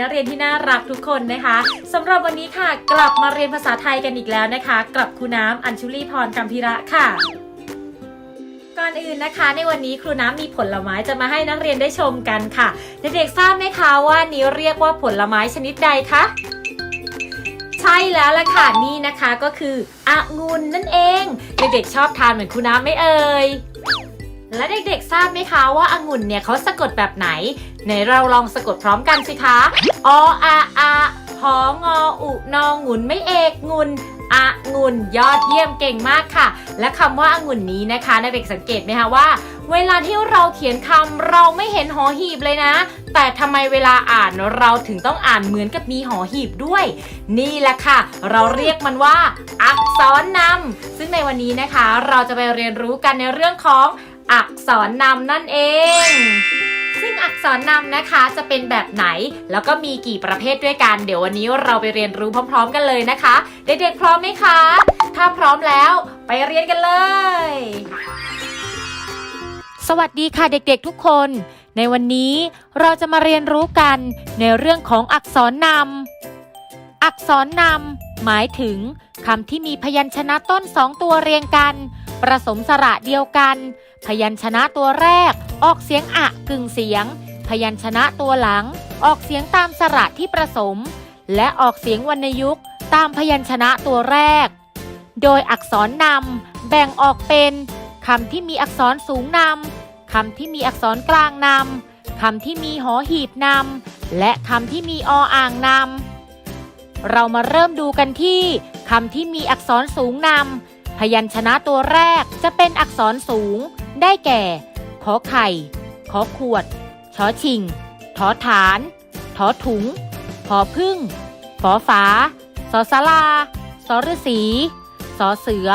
นักเรียนที่น่ารักทุกคนนะคะสำหรับวันนี้ค่ะ กลับมาเรียนภาษาไทยกันอีกแล้วนะคะ กับครูน้ำอัญชุลีพรกัมพิระค่ะ ก่อนอื่นนะคะ ในวันนี้ครูน้ำมีผลไม้จะมาให้นักเรียนได้ชมกันค่ะเด็กๆทราบไหมคะว่านี้เรียกว่าผลไม้ชนิดใดคะใช่แล้วล่ะค่ะนี่นะคะก็คือองุ่นนั่นเอง เด็กๆชอบทานเหมือนครูน้ำไหมเอ่ย และเด็กๆ ทราบไหมคะว่าองุ่นเนี่ยเขาสะกดแบบไหน ไหนเราลองสะกดพร้อมกันสิคะ ออาอาหองออุนองุ่นไม่เอกงุ่นองุ่นยอดเยี่ยมเก่งมากค่ะ และคำว่าองุ่นนี้นะคะเด็กสังเกตไหมคะว่า เวลาที่เราเขียนคำเราไม่เห็นหอหีบเลยนะ แต่ทำไมเวลาอ่านเราถึงต้องอ่านเหมือนกับมีหอหีบด้วย นี่แหละค่ะ เราเรียกมันว่า อักษรนำซึ่งในวันนี้นะคะ เราจะไปเรียนรู้กันในเรื่องของ อักษรนำนั่นเอง ซึ่งอักษรนำนะคะจะเป็นแบบไหน แล้วก็มีกี่ประเภทด้วยกัน เดี๋ยววันนี้เราไปเรียนรู้พร้อม ๆ กันเลยนะคะ เด็กๆพร้อมไหมคะ ถ้าพร้อมแล้วไปเรียนกันเลย สวัสดีค่ะเด็กๆทุกคน ในวันนี้เราจะมาเรียนรู้กันในเรื่องของอักษรนำอักษรนำหมายถึงคำที่มีพยัญชนะต้นสองตัวเรียงกัน ประสมสระเดียวกัน พยัญชนะตัวแรก ออกเสียงอะกึ่งเสียง พยัญชนะตัวหลัง ออกเสียงตามสระที่ประสม และออกเสียงวรรณยุกต์ตามพยัญชนะตัวแรก โดยอักษรนำแบ่งออกเป็นคำที่มีอักษรสูงนำคำที่มีอักษรกลางนำคำที่มีหอหีบนำและคำที่มีออ่างนำเรามาเริ่มดูกันที่คำที่มีอักษรสูงนำ พยัญชนะตัวแรกจะเป็นอักษรสูง ได้แก่ ขอไข่ ขอขวด ชอชิงทอฐานทอถุง พอพึ่งฝอฝา สอสลา สอฤษีสอเสือ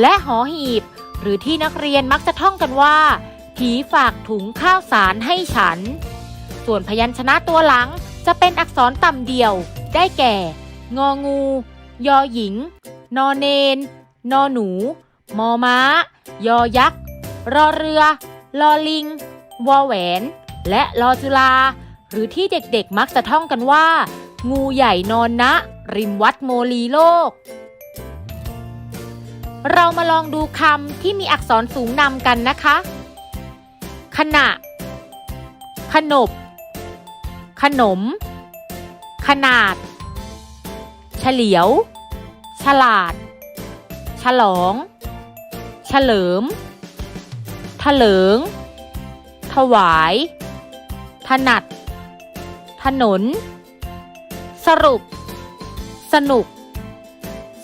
และหอหีบ หรือที่นักเรียนมักจะท่องกันว่า ผีฝากถุงข้าวสารให้ฉัน ส่วนพยัญชนะตัวหลังจะเป็นอักษรต่ำเดียว ได้แก่ งองู ยอหญิง นอเนน นอหนู มอม้า ยอยักษ์ รอเรือ ลอลิง วอแหวน และลอจุลา หรือที่เด็กๆมักจะท่องกันว่า งูใหญ่นอนนะ ริมวัดโมลีโลก เรามาลองดูคำที่มีอักษรสูงนำกันนะคะ ขณะ ขนบ ขนม ขนาด เฉลียว ฉลาด ฉลอง เฉลิมถลิง ถวาย ถนัด ถนน สรุป สนุก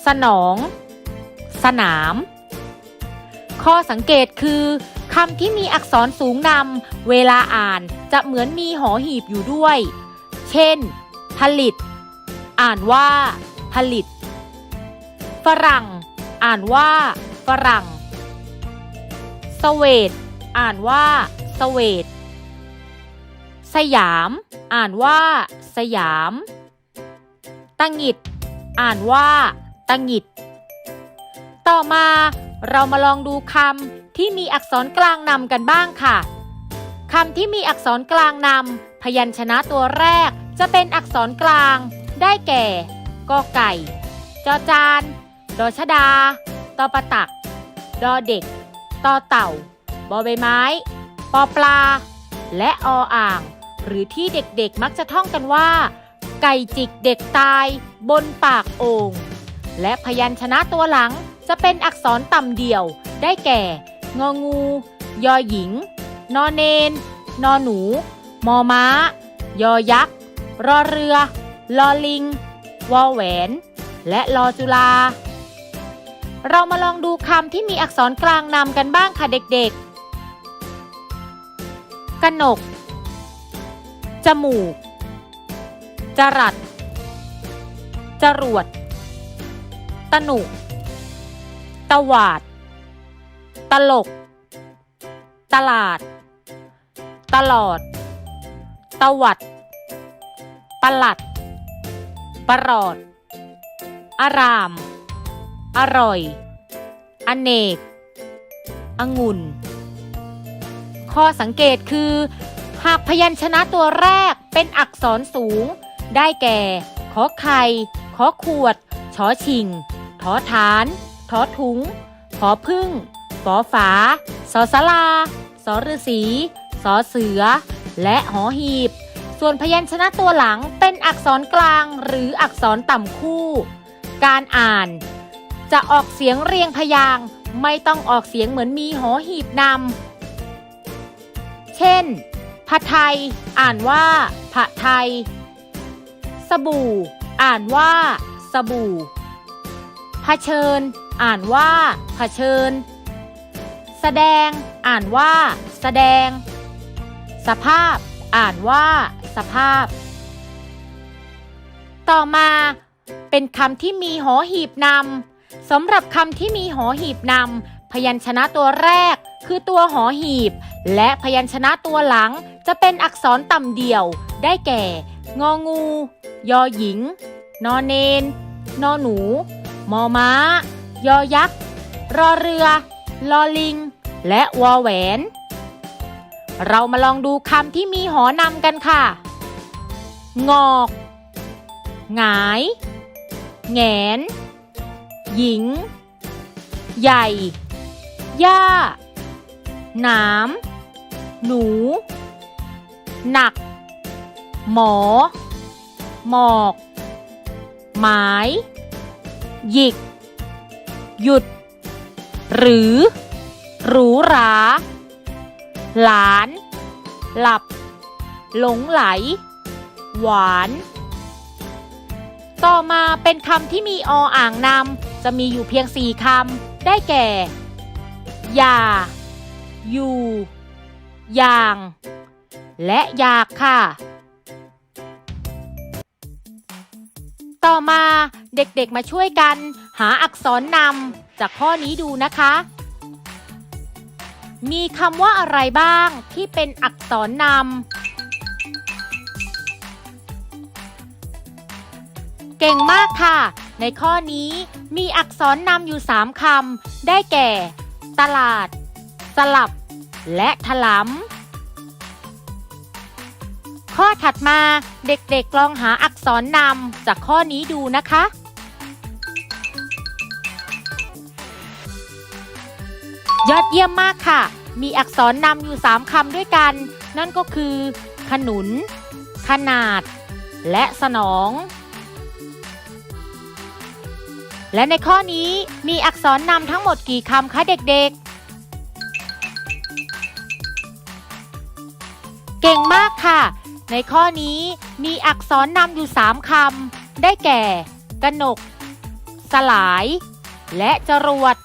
สนอง สนาม ข้อสังเกตคือคำที่มีอักษรสูงนำเวลาอ่านจะเหมือนมีหอหีบอยู่ด้วย เช่น ผลิต อ่านว่า ผลิต ฝรั่ง อ่านว่าฝรั่งสเวตอ่านว่าสเวตสยาม อ่านว่า สยามตังหิด อ่านว่าตังหิด ต่อมาเรามาลองดูคำที่มีอักษรกลางนำกันบ้างค่ะคำที่มีอักษรกลางนำพยัญชนะตัวแรกจะเป็นอักษรกลาง ได้แก่กอไก่ จอจาน ดอชดา ตอประตัก ดอเด็ก ตอเต่า บอใบไม้ ปอปลา และออ่าง หรือที่เด็กๆมักจะท่องกันว่า ไก่จิกเด็กตาย บนปากโอ่งและพยัญชนะตัวหลังจะเป็นอักษรต่ำเดี่ยว ได้แก่ งองู ยอหญิง นอเนน นอหนู มอม้า ยอยักษ์ รอเรือ ลอลิง วอแหวน และลอจุลา เรามาลองดูคำที่มีอักษรกลางนำกันบ้างค่ะเด็กๆ กนก จมูก จรัด จรวด ตนุ ตวาด ตลก ตลาด ตลอด ตวัด ประหลัด ประหลอด อาราม อร่อย อเนก องุ่น ข้อสังเกตคือ หากพยัญชนะตัวแรกเป็นอักษรสูง ได้แก่ ขอไข่ ขอขวด ชอชิงทอฐานทอถุง ขอพึ่งฝอฝา สอสลา สอฤษีสอเสือ และหอหีบ ส่วนพยัญชนะตัวหลังเป็นอักษรกลางหรืออักษรต่ำคู่ การอ่าน จะออกเสียงเรียงพยางค์ไม่ต้องออกเสียงเหมือนมีหอหีบนำ เช่นผัดไทย อ่านว่าผัดไทย สบู่ อ่านว่า สบู่เผชิญ อ่านว่าเผชิญ แสดง อ่านว่า แสดง สภาพ อ่านว่า สภาพ ต่อมาเป็นคำที่มีหอหีบนำ สำหรับคำที่มีหอหีบนำพยัญชนะตัวแรก คือตัวหอหีบ และพยัญชนะตัวหลังจะเป็นอักษรต่ำเดี่ยว ได้แก่ งองู ยอหญิง นอเนน นอหนู มอม้า ยอยักษ์ รอเรือ ลอลิง และวอแหวน เรามาลองดูคำที่มีหอนำกันค่ะ งอก หงายแหงน หญิง ใหญ่ ย่า หนาม หนู หนัก หมอ หมอก หมาย หยิก หยุด หรือ หรูหรา หลาน หลับ หลงไหล หวาน ต่อมาเป็นคำที่มีออ่างนำ จะมีอยู่เพียงสี่คำ ได้แก่ อย่า อยู่ อย่าง และอยากค่ะ ต่อมาเด็กๆมาช่วยกัน หาอักษรนำจากข้อนี้ดูนะคะ มีคำว่าอะไรบ้างที่เป็นอักษรนำเก่งมากค่ะ ในข้อนี้ มีอักษรนำอยู่ 3คำ ได้แก่ ตลาด สลับ และถลำข้อถัดมาเด็กๆลองหาอักษรนำจากข้อนี้ดูนะคะ ยอดเยี่ยมมากค่ะ มีอักษรนำอยู่ 3คำด้วยกัน นั่นก็คือ ขนุน ขนาด และสนอง และในข้อนี้มีอักษรนำทั้งหมดกี่คำคะเด็กๆ เก่งมากค่ะ ในข้อนี้มีอักษรนำอยู่ 3 คำ ได้แก่ กนก สลาย และจรวด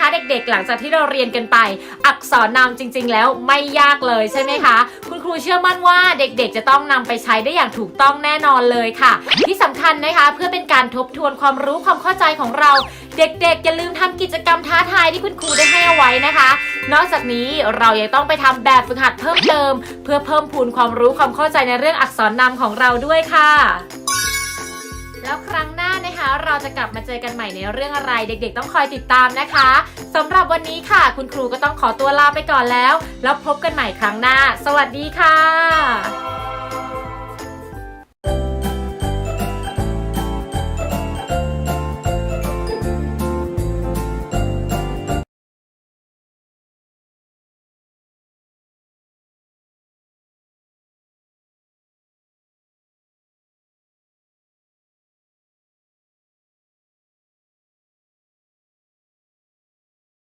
นะคะ เด็กๆ หลังจากที่เราเรียนกันไป อักษรนำจริง ๆ แล้วไม่ยากเลยใช่ไหมคะ คุณครูเชื่อมั่นว่าเด็กๆ จะต้องนำไปใช้ได้อย่างถูกต้องแน่นอนเลยค่ะ ที่สำคัญนะคะเพื่อเป็นการทบทวนความรู้ความเข้าใจของเรา เด็กๆอย่าลืมทำกิจกรรมท้าทายที่คุณครูได้ให้เอาไว้นะคะ นอกจากนี้เรายังต้องไปทำแบบฝึกหัดเพิ่มเติม เพื่อเพิ่มพูนความรู้ความเข้าใจในเรื่องอักษรนำของเราด้วยค่ะ แล้วครั้งหน้า นะคะ เราจะกลับมาเจอกันใหม่ในเรื่องอะไรเด็กๆ ต้องคอยติดตามนะคะสำหรับวันนี้ค่ะ คุณครูก็ต้องขอตัวลาไปก่อนแล้ว แล้วพบกันใหม่ครั้งหน้า สวัสดีค่ะ